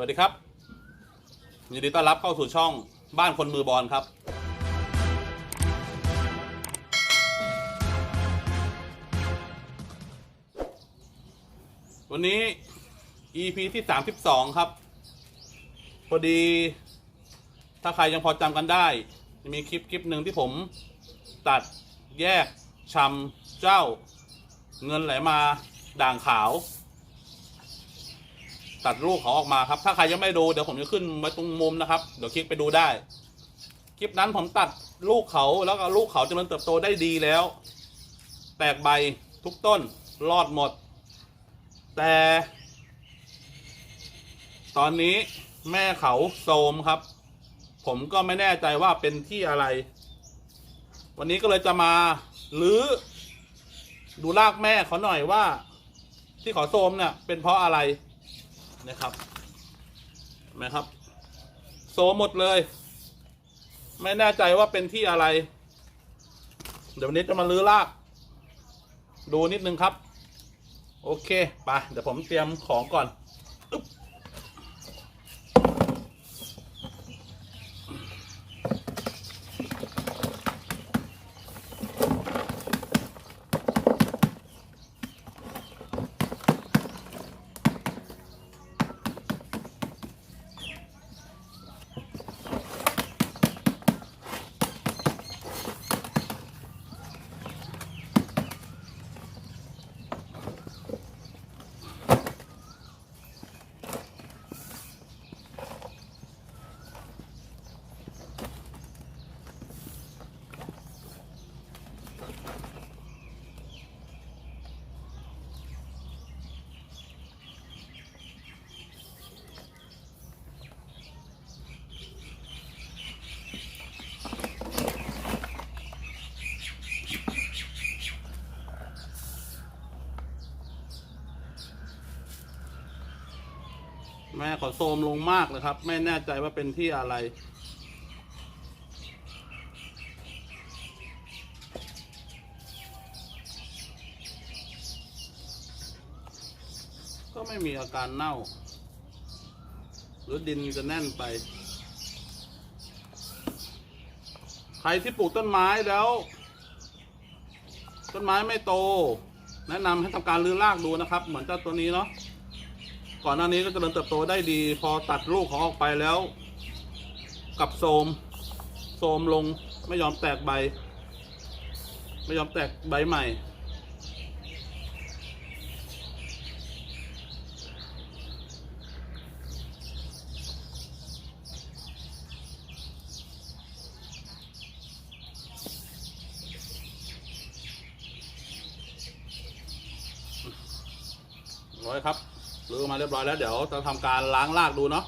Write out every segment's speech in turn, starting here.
วัสดีครับ ยินดีต้อนรับเข้าสู่ช่องบ้านคนมือบอลครับ วันนี้ EP ที่ 32 ครับ พอดี ถ้าใครยังพอจำกันได้ มีคลิปคลิปหนึ่งที่ผมตัดแยกชำเจ้า เงินไหลมาด่างขาว ตัดลูกเขาออกมาครับ ถ้าใครยังไม่ดูเดี๋ยวผมจะขึ้นไว้ตรงมุมนะครับ เดี๋ยวคลิกไปดูได้ คลิปนั้นผมตัดลูกเขาแล้วก็ลูกเขาเจริญเติบโตได้ดีแล้ว แตกใบทุกต้นรอดหมด แต่ ตอนนี้แม่เขาโทรมครับ ผมก็ไม่แน่ใจว่าเป็นที่อะไร วันนี้ก็เลยจะมาลื้อดูรากแม่เขาหน่อยว่า ที่เขาโทรมเนี่ยเป็นเพราะอะไร นะครับเห็นไหมครับ โซหมดเลย ไม่แน่ใจว่าเป็นที่อะไร เดี๋ยววันนี้จะมาลื้อลาก ดูนิดนึงครับ โอเคไปเดี๋ยวผมเตรียมของก่อน ม่เขาโทรมลงมากเลยครับ ไม่แน่ใจว่าเป็นที่อะไร ก็ไม่มีอาการเน่า หรือดินจะแน่นไป ใครที่ปลูกต้นไม้แล้ว ต้นไม้ไม่โต แนะนำให้ทำการรื้อรากดูนะครับ เหมือนเจ้าตัวนี้เนาะ ก่อนหน้านี้ก็เจริญเติบโตได้ดี พอตัดลูกเขาออกไปแล้ว กับโทมโทมลงไม่ยอมแตกใบ ไม่ยอมแตกใบใหม่ร้อยครับ รื้อมาเรียบร้อยแล้วเดี๋ยวจะทำการล้างรากดูเนาะ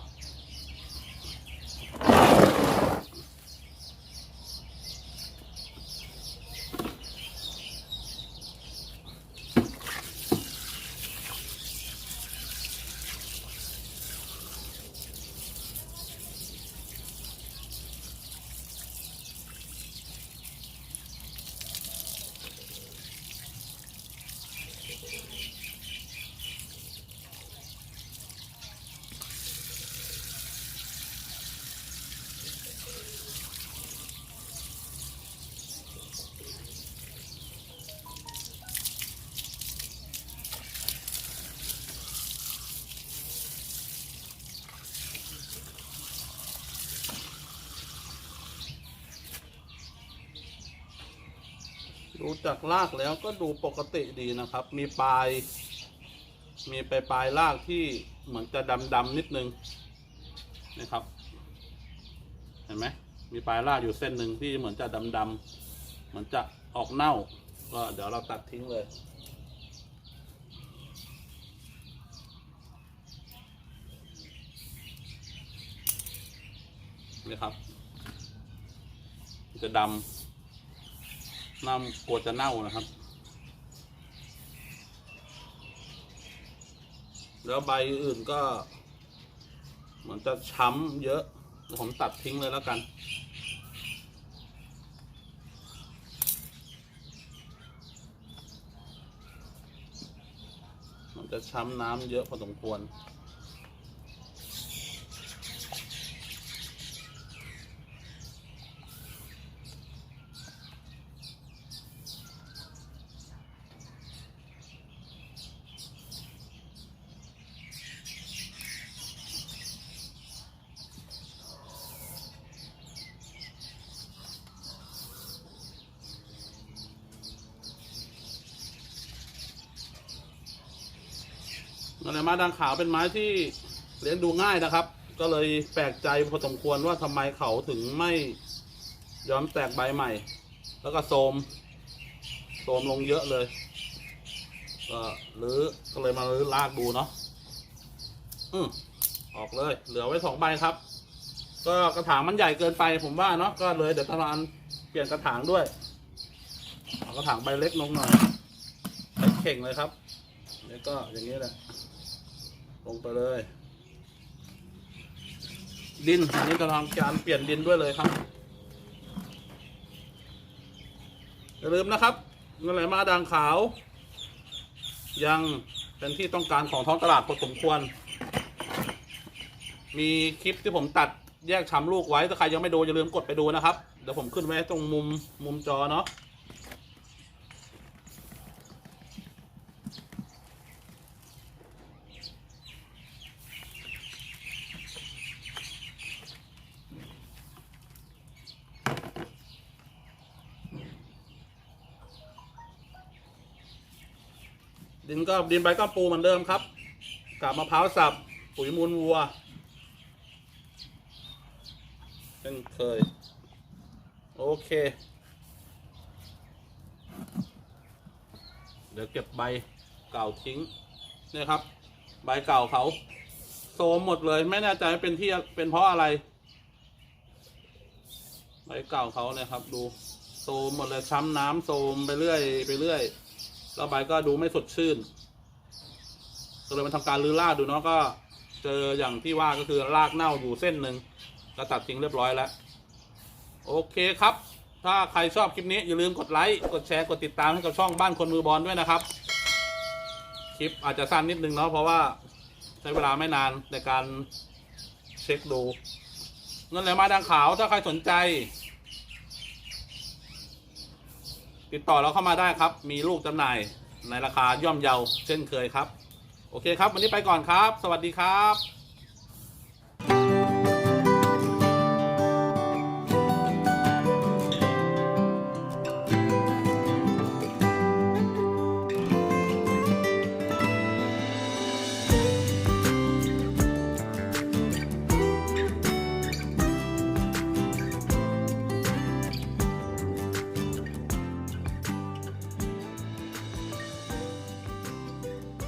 ดูจากรากแล้วก็ดูปกติดีนะครับ มีปลาย มีปลายปลายรากที่เหมือนจะดำดำๆนิดนึงนะครับ เห็นไหมมีปลายรากอยู่เส้นหนึ่งที่เหมือนจะดำดำๆเหมือนจะออกเน่า ก็เดี๋ยวเราตัดทิ้งเลยนี่ครับ จะดำ น้ำกลัวจะเน่านะครับ แล้วใบอื่นก็ เหมือนจะช้ำเยอะ ผมตัดทิ้งเลยแล้วกัน มันจะช้ำน้ำเยอะพอสมควร นมาดังขาวเป็นไม้ที่เลี้ยงดูง่ายนะครับ ก็เลยแปลกใจพอสมควรว่าทำไมเขาถึงไม่ยอมแตกใบใหม่ แล้วก็โทมโทมลงเยอะเลย ก็หรือก็เลยมาลื้อลากดูเนาะอืมออกเลย เหลือไว้สองใบครับ ก็กระถางมันใหญ่เกินไปผมว่าเนาะก็เลยเดี๋ยวทางานเปลี่ยนกระถางด้วยเอากระถางใบเล็กลงหน่อยใส่เข่งเลยครับ แล้วก็อย่างนี้แหละ ลงไปเลย ดินนนี้กำลังการเปลี่ยนดินด้วยเลยครับอย่าลืมนะครับเงินไหลมาด่างขาว ยังเป็นที่ต้องการของท้องตลาดพอสมควร มีคลิปที่ผมตัดแยกชำลูกไว้ถ้าใครยังไม่ดูอย่าลืมกดไปดูนะครับ เดี๋ยวผมขึ้นไว้ตรงมุมมุมจอเนาะ ดินก็ดินใบก็ปูเหมือนเดิมครับกับมะพร้าวสับปุ๋ยมูลวัวเช่นเคย โอเค เดี๋ยวเก็บใบเก่าทิ้งนี่ครับ ใบเก่าเขาโซมหมดเลย ไม่แน่ใจเป็นที่เป็นเพราะอะไร ใบเก่าเขาเนี่ยครับ ดูโซมหมดเลยช้ำน้ำโซมไปเรื่อยไปเรื่อย แล้วใบก็ดูไม่สดชื่น ก็เลยมาทำการรื้อรากดูเนาะก็ เจออย่างที่ว่าก็คือรากเน่าอยู่เส้นหนึ่งก็ตัดทิ้งเรียบร้อยแล้ว โอเคครับ ถ้าใครชอบคลิปนี้อย่าลืมกดไลค์กดแชร์กดติดตามให้กับช่องบ้านคนมือบอลด้วยนะครับ คลิปอาจจะสั้นนิดนึงเนาะเพราะว่าใช้เวลาไม่นานในการเช็คดูเงินไหลมาดังขาวถ้าใครสนใจ ติดต่อเราเข้ามาได้ครับ มีลูกจำหน่ายในราคาย่อมเยาเช่นเคยครับ โอเคครับ วันนี้ไปก่อนครับ สวัสดีครับ